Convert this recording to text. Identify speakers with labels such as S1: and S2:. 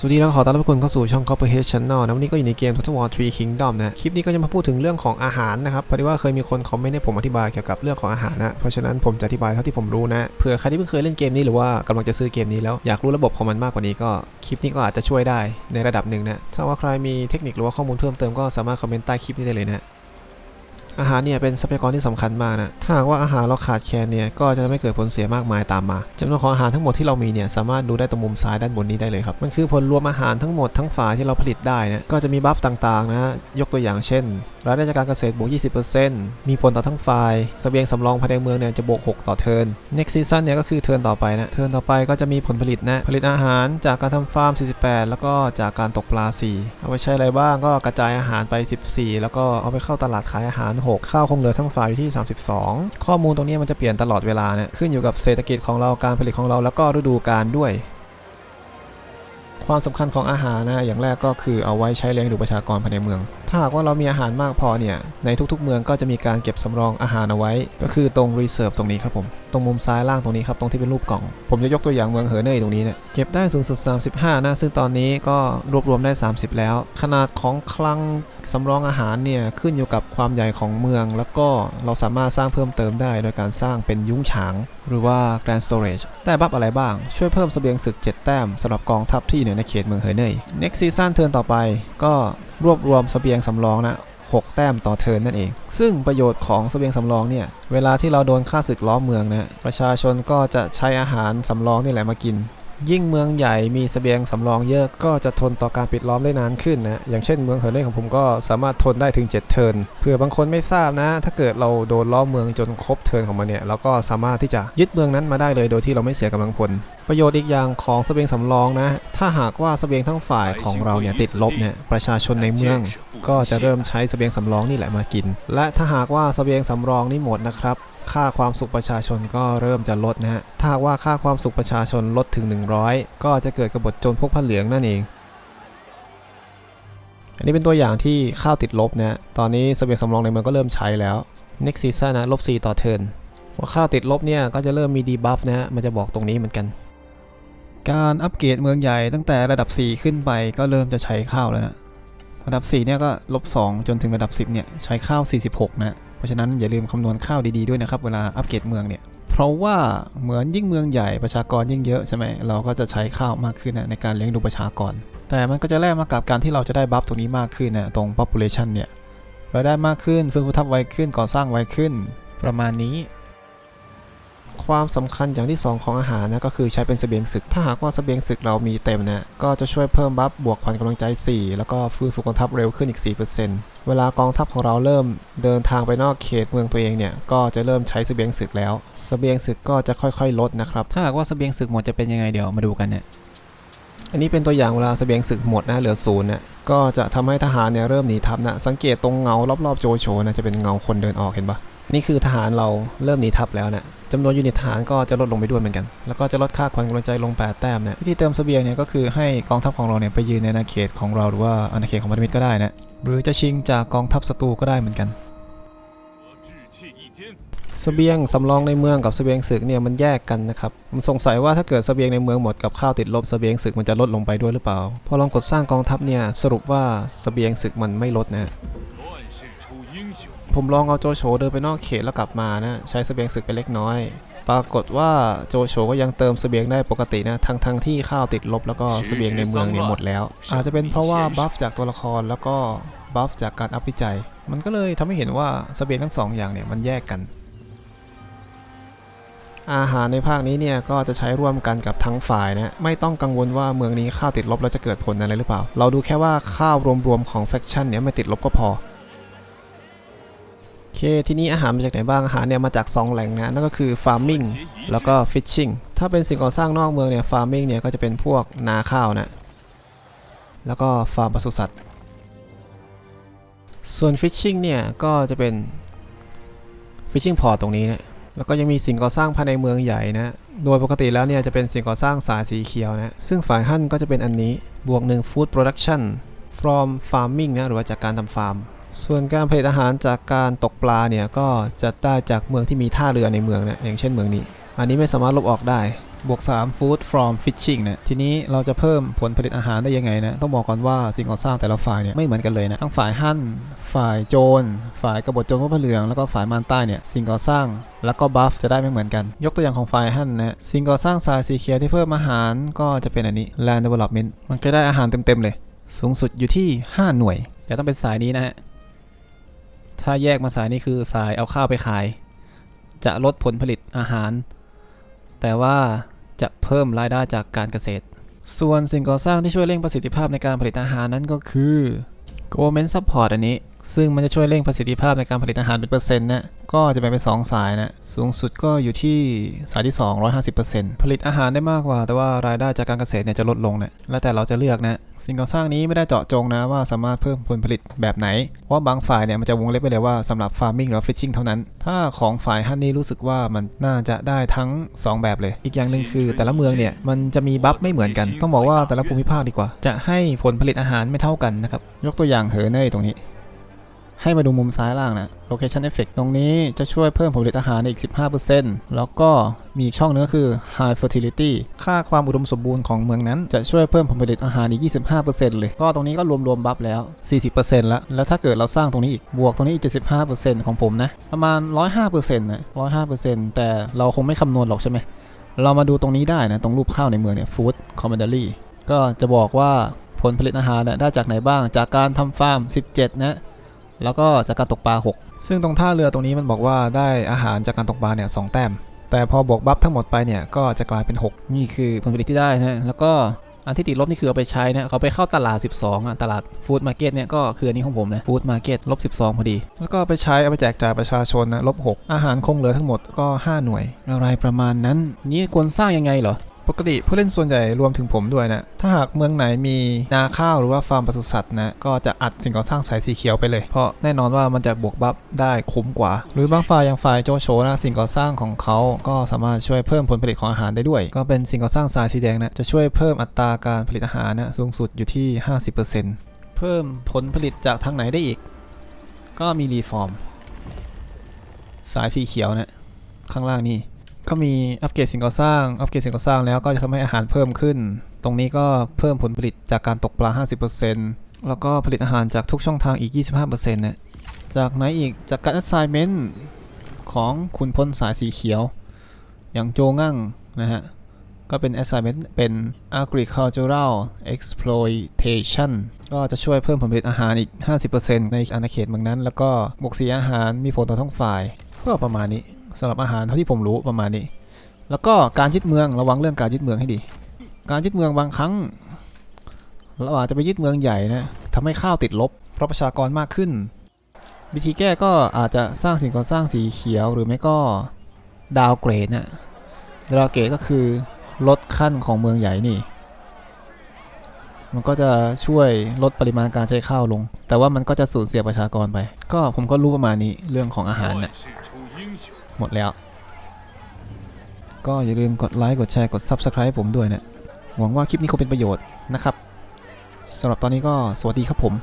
S1: สวัสดีแล้วขอต้อนรับทุกคนเข้าสู่ช่อง Copperhead Channel นะวันนี้ก็อยู่ในเกม Total War 3 Kingdom นะคลิปนี้ก็จะมาพูดถึงเรื่องของอาหารนะครับพอดีว่าเคยมีคนคอมเมนต์ให้ผมอธิบายเกี่ยวกับเรื่องของอาหารนะเพราะฉะนั้นผมจะอธิบายเท่าที่ผมรู้นะเผื่อใครที่เพิ่งเคยเล่นเกมนี้หรือว่ากำลังจะซื้อเกมนี้แล้วอยากรู้ระบบของมันมากกว่านี้ก็คลิปนี้ก็อาจจะช่วยได้ในระดับหนึ่งนะถ้าว่าใครมีเทคนิคหรือว่าข้อมูลเพิ่มเติมก็สามารถคอมเมนต์ใต้คลิปนี้ได้เลยนะ อาหารเนี่ยเป็นทรัพยากรที่สำคัญมากนะถ้าหากว่าอาหารเราขาดแคลนเนี่ยก็จะไม่เกิดผลเสียมากมายตามมาจำนวนของอาหารทั้งหมดที่เรามีเนี่ยสามารถดูได้ตรงมุมซ้ายด้านบนนี้ได้เลยครับมันคือผลรวมอาหารทั้งหมดทั้งฝ่ายที่เราผลิตได้นะก็จะมีบัฟต่างๆนะยกตัวอย่างเช่น รายได้จากการเกษตรบวก 20%มีผลต่อทั้งฝ่ายเสบียงสำรองภายในเมืองเนี่ยจะบวก 6 ต่อเทิร์น next season เนี่ยก็คือเทิร์นต่อไปนะเทิร์นต่อไปก็จะมีผลผลิตนะผลิตอาหารจากการทำฟาร์ม 48 แล้วก็จากการตกปลา 4 เอาไปใช้อะไรบ้างก็กระจายอาหารไป 14 แล้วก็เอาไปเข้าตลาดขายอาหาร 6 ข้าวคงเหลือทั้งฝ่ายอยู่ที่ 32 ข้อมูลตรงนี้มันจะเปลี่ยนตลอดเวลานะขึ้นอยู่กับเศรษฐกิจของเราการผลิตของเราแล้วก็ฤดูกาลด้วยความสำคัญของอาหารนะ อย่างแรกก็คือเอาไว้ใช้เลี้ยงดูประชากรภายในเมือง ถ้าหากว่าเรามีอาหารมากพอเนี่ย ในทุกๆ เมืองก็จะมีการเก็บสำรองอาหารเอาไว้ ก็คือตรง reserve ตรงนี้ครับผม ตรงมุมซ้ายล่างตรงนี้ครับ ตรงที่เป็นรูปกล่อง ผมจะยกตัวอย่างเมืองเฮอเนยตรงนี้เนี่ย เก็บได้สูงสุด 35 นะ ซึ่งตอนนี้ก็รวบรวมได้ 30 แล้ว ขนาดของคลังสำรองอาหารเนี่ยขึ้นอยู่กับความใหญ่ของเมือง แล้วก็เราสามารถสร้างเพิ่มเติมได้ โดยการสร้างเป็นยุ้งฉาง หรือว่า Grand Storage แต่บัฟอะไรบ้าง ช่วยเพิ่มสเสบียงศึก 7 แต้มสำหรับกองทัพที่อยู่ในเขตเมืองเฮอเนย next season เทิร์นต่อไปก็รวบรวมสเสบียงสำรองนะ6 แต้มต่อเทิร์นนั่นเอง ซึ่งประโยชน์ของเสบียงสำรองเนี่ย เวลาที่เราโดนฆ่าศึกล้อมเมืองนะ ประชาชนก็จะใช้อาหารสำรองนี่แหละมากิน ยิ่งเมืองใหญ่มีเสบียงสำรองเยอะก็จะทนต่อการปิดล้อมได้นานขึ้นนะ อย่างเช่นเมืองเฮอร์เน่ของผมก็สามารถทนได้ถึง 7 เทิร์นเผื่อบางคนไม่ทราบนะ ถ้าเกิดเราโดนล้อมเมืองจนครบเทิร์นของมันเนี่ยเราก็สามารถที่จะยึดเมืองนั้นมาได้เลยโดยที่เราไม่เสียกำลังพลประโยชน์อีกอย่างของเสบียงสำรองนะ ถ้าหากว่าเสบียงทั้งฝ่ายของเราเนี่ยติดลบเนี่ยประชาชนในเมือง ก็จะเริ่มใช้เสบียงสำรองนี่แหละมากิน และถ้าหากว่าเสบียงสำรองนี่หมดนะครับ ค่าความสุขประชาชนก็เริ่มจะลดนะฮะ ถ้าว่าค่าความสุขประชาชนลดถึง 100 ก็จะเกิดกบฏโจรพวกผ้าเหลืองนั่นเอง อันนี้เป็นตัวอย่างที่ข้าวติดลบนะฮะตอนนี้เสบียงสำรองในเมืองก็เริ่มใช้แล้ว next season นะลบ4ต่อเทิร์นพอข้าวติดลบเนี่ยก็จะเริ่มมีดีบัฟนะฮะ มันจะบอกตรงนี้เหมือนกัน การอัปเกรดเมืองใหญ่ตั้งแต่ระดับ 4 ขึ้นไปก็เริ่มจะใช้ข้าวแล้วนะ ระดับ 4 เนี่ยก็ลบ2จนถึงระดับ 10 เนี่ยใช้ข้าว 46 นะ เพราะฉะนั้นอย่าลืมคำนวณข้าวดีๆด้วยนะครับ เวลาอัปเกรดเมืองเนี่ย เพราะว่าเหมือนยิ่งเมืองใหญ่ประชากรยิ่งเยอะใช่ไหมเราก็จะใช้ข้าวมากขึ้นนะในการเลี้ยงดูประชากร แต่มันก็จะแลกมากับการที่เราจะได้บัฟตรงนี้มากขึ้นนะตรง population เนี่ยรายได้มากขึ้นฟื้นฟูทัพไวขึ้นก่อสร้างไวขึ้นประมาณนี้ ความสำคัญอย่างที่ 2 ของอาหารนะก็คือใช้เป็นเสบียงศึก ถ้าหากว่าเสบียงศึกเรามีเต็มนะก็จะช่วยเพิ่มบัฟบวกขวัญกำลังใจ 4 แล้วก็ฟื้นฟูกองทัพเร็วขึ้นอีก 4% เวลากองทัพของเราเริ่มเดินทางไปนอกเขตเมืองตัวเองเนี่ยก็จะเริ่มใช้เสบียงศึกแล้วเสบียงศึกก็จะค่อยๆ ลดนะครับ ถ้าหากว่าเสบียงศึกหมดจะเป็นยังไงเดี๋ยวมาดูกันเนี่ยอันนี้เป็นตัวอย่างเวลาเสบียงศึกหมดนะเหลือศูนย์นะก็จะทำให้ทหารเนี่ยเริ่มหนีทัพนะสังเกตตรงเงารอบๆโจโฉนะจะเป็นเงาคนเดินออกเห็นปะนี่คือทหารเราเริ่มหนีทัพแล้วนะ จำนวนยูนิตฐานก็จะลดลงไปด้วยเหมือนกัน แล้วก็จะลดค่าความกำลังใจลง 8 แต้มนี่ยวิธีเติมสเสบียงเนี่ยก็คือให้กองทัพของเราเนี่ยไปยืนในอาณาเขตของเราหรือว่าอาณาเขตของพันธมิตรก็ได้นะหรือจะชิงจากกองทัพศัตรูก็ได้เหมือนกัน
S2: ส
S1: เบียงสำรองในเมืองกับสเบียงศึกเนี่ยมันแยกกันนะครับผมสงสัยว่าถ้าเกิดสเบียงในเมืองหมดกับข้าวติดลบสเบียงศึกมันจะลดลงไปด้วยหรือเปล่า พอลองกดสร้างกองทัพเนี่ยสรุปว่าสเบียงศึกมันไม่ลดนะ ผมลองเอาโจโฉเดินไปนอกเขตแล้วกลับมานะใช้เสบียงศึกไปเล็กน้อย ปรากฏว่าโจโฉก็ยังเติมเสบียงได้ปกตินะทั้งทั้งที่ข้าวติดลบแล้วก็เสบียงในเมืองเนี่ยหมดแล้ว อาจจะเป็นเพราะว่าบัฟจากตัวละครแล้วก็บัฟจากการอัพวิจัย มันก็เลยทำให้เห็นว่าเสบียงทั้งสองอย่างเนี่ยมันแยกกัน อาหารในภาคนี้เนี่ยก็จะใช้ร่วมกันกับทั้งฝ่ายนะไม่ต้องกังวลว่าเมืองนี้ข้าวติดลบแล้วจะเกิดผลอะไรหรือเปล่า เราดูแค่ว่าข้าวรวมๆของแฟคชั่นเนี่ยไม่ติดลบก็พอโอ เค ทีนี้อาหารมาจากไหนบ้าง อาหารเนี่ยมาจาก 2 แหล่งนะ นั่นก็คือ farming แล้วก็ fishing ถ้าเป็นสิ่งก่อสร้างนอกเมืองเนี่ย farming เนี่ยก็จะเป็นพวกนาข้าวนะ แล้วก็ฟาร์มปศุสัตว์ ส่วน fishing เนี่ยก็จะเป็น fishing port ตรงนี้นะแล้วก็ยังมีสิ่งก่อสร้างภายในเมืองใหญ่นะ โดยปกติแล้วเนี่ยจะเป็นสิ่งก่อสร้างสายสีเขียวนะ ซึ่งฝ่ายหั่นก็จะเป็นอันนี้ บวกหนึ่ง food production from farming นะ หรือว่าจากการทำฟาร์ม ส่วนการผลิตอาหารจากการตกปลาเนี่ยก็จะได้จากเมืองที่มีท่าเรือในเมืองนะอย่างเช่นเมืองนี้ อันนี้ไม่สามารถลบออกได้บวก3 food from fishing เนี่ยทีนี้เราจะเพิ่มผลผลิตอาหารได้ยังไงนะ ต้องบอกก่อนว่าสิ่งก่อสร้างแต่ละฝ่ายเนี่ยไม่เหมือนกันเลยนะ ทั้งฝ่ายฮั่น ฝ่ายโจร ฝ่ายกบฏโจรพวกพระเหลือง แล้วก็ฝ่ายมารใต้เนี่ยสิ่งก่อสร้าง แล้วก็บัฟจะได้ไม่เหมือนกัน ยกตัวอย่างของฝ่ายฮั่นนะสิ่งก่อสร้างสายสีเขียวที่เพิ่มอาหารก็จะเป็นอันนี้ land development มันก็ได้อาหารเต็มๆเลย สูงสุดอยู่ที่ 5 หน่วย แต่ต้องเป็นสายนี้นะฮะ ถ้าแยกมาสายนี้คือสายเอาข้าวไปขาย จะลดผลผลิตอาหาร แต่ว่าจะเพิ่มรายได้จากการเกษตร ส่วนสิ่งก่อสร้างที่ช่วยเร่งประสิทธิภาพในการผลิตอาหารนั้นก็คือ government support อันนี้ ซึ่งมันจะช่วยเร่งประสิทธิภาพในการผลิตอาหารเป็นเปอร์เซ็นต์นะ ก็จะแบ่งเป็นสองสายนะ สูงสุดก็อยู่ที่สายที่ 2 150%ผลิตอาหารได้มากกว่า แต่ว่ารายได้จากการเกษตรเนี่ยจะลดลงนะแล้วแต่เราจะเลือกนะ สิ่งก่อสร้างนี้ไม่ได้เจาะจงนะว่าสามารถเพิ่มผลผลิตแบบไหน เพราะบางฝ่ายเนี่ยมันจะวงเล็บไปเลยว่าสำหรับ farming หรือ fishing เท่านั้น ถ้าของฝ่ายฮันนี่รู้สึกว่ามันน่าจะได้ทั้ง 2 แบบเลย อีกอย่างหนึ่งคือแต่ละเมืองเนี่ยมันจะมีบัฟไม่เหมือนกัน ต้องบอกว่าแต่ละภูมิภาคดีกว่า จะให้ผลผลิตอาหารไม่เท่ากันนะครับ ยกตัวอย่างเหอเนยตรงนี้ ให้มาดูมุมซ้ายล่างนะ location effect ตรงนี้จะช่วยเพิ่มผลผลิตอาหารอีก 15%แล้วก็มีช่องนึงก็คือ high fertility ค่าความอุดมสมบูรณ์ของเมืองนั้น จะช่วยเพิ่มผลผลิตอาหารอีก 25%เลย ก็ตรงนี้ก็รวมๆบัฟแล้ว 40%แล้ว แล้วถ้าเกิดเราสร้างตรงนี้อีก บวกตรงนี้อีก 75%ของผมนะ ประมาณ 105%นะ105%แต่เราคงไม่คำนวณหรอกใช่ไหม เรามาดูตรงนี้ได้นะ ตรงรูปข้าวในเมืองเนี่ย food commandery ก็จะบอกว่าผลผลิตอาหารนี่ยได้จากไหนบ้าง จากการทำฟาร์ม 17 นะ แล้วก็จากการตกปลา 6 ซึ่งตรงท่าเรือตรงนี้มันบอกว่าได้อาหารจากการตกปลาเนี่ยสแต้ม แต่พอบวกบัฟทั้งหมดไปเนี่ยก็จะกลายเป็น 6 นี่คือผลผลิตที่ได้นะแล้วก็อันที่ติดลบนี่คือเอาไปใช้นะเขาไปเข้าตลาด 12อะตลาดฟู้ดมาร์เก็ตเนี่ยก็คืออันนี้ของผมนะฟู้ดมาร์เก็ตลบ12 พอดี แล้วก็เอาไปใช้เอาไปแจกจ่ายประชาชนนะลบ6อาหารคงเหลือทั้งหมดก็ 5 หน่วย อะไรประมาณนั้น นี่ควรสร้างยังไงเหรอ ปกติผู้เล่นส่วนใหญ่รวมถึงผมด้วยนะ ถ้าหากเมืองไหนมีนาข้าวหรือว่าฟาร์มปศุสัตว์นะ ก็จะอัดสิ่งก่อสร้างสายสีเขียวไปเลย เพราะแน่นอนว่ามันจะบวกบัฟได้คุ้มกว่า หรือบางฝ่ายอย่างฝ่ายโจโฉนะสิ่งก่อสร้างของเขาก็สามารถช่วยเพิ่มผลผลิตของอาหารได้ด้วย ก็เป็นสิ่งก่อสร้างสายสีแดงนะจะช่วยเพิ่มอัตราการผลิตอาหารนะสูงสุดอยู่ที่ 50%เพิ่มผลผลิตจากทางไหนได้อีก ก็มีรีฟอร์ม สายสีเขียวนะข้างล่างนี่ ก็มีอัปเกรดสิ่งก่อสร้างอัปเกรดสิ่งก่อสร้างแล้วก็จะทำให้อาหารเพิ่มขึ้น ตรงนี้ก็เพิ่มผลผลิตจากการตกปลา 50%แล้วก็ผลิตอาหารจากทุกช่องทางอีก 25%เนี่ยจากไหนอีกจากการ assignment ของคุณพลสายสีเขียว อย่างโจงั่งนะฮะ ก็เป็น assignment เป็น agricultural exploitation ก็จะช่วยเพิ่มผลผลิตอาหารอีก 50%ในอาณาเขตเมืองนั้น แล้วก็บวกสีอาหารมีผลต่อทั้งฝ่าย ก็ประมาณนี้ สำหรับอาหารเท่าที่ผมรู้ประมาณนี้ แล้วก็การยึดเมืองระวังเรื่องการยึดเมืองให้ดี การยึดเมืองบางครั้งเราอาจจะไปยึดเมืองใหญ่นะทำให้ข้าวติดลบ เพราะประชากรมากขึ้น วิธีแก้ก็อาจจะสร้างสิ่งก่อสร้างสีเขียวหรือไม่ก็ดาวเกรดนะดาวเกรดก็คือลดขั้นของเมืองใหญ่นี่ มันก็จะช่วยลดปริมาณการใช้ข้าวลง แต่ว่ามันก็จะสูญเสียประชากรไป ก็ผมก็รู้ประมาณนี้เรื่องของอาหารนะ่
S2: ย
S1: หมดแล้ว ก็อย่าลืมกดไลค์กดแชร์กด Subscribe ผมด้วยนะหวังว่าคลิปนี้คงเป็นประโยชน์นะครับสำหรับตอนนี้ก็สวัสดีครับผม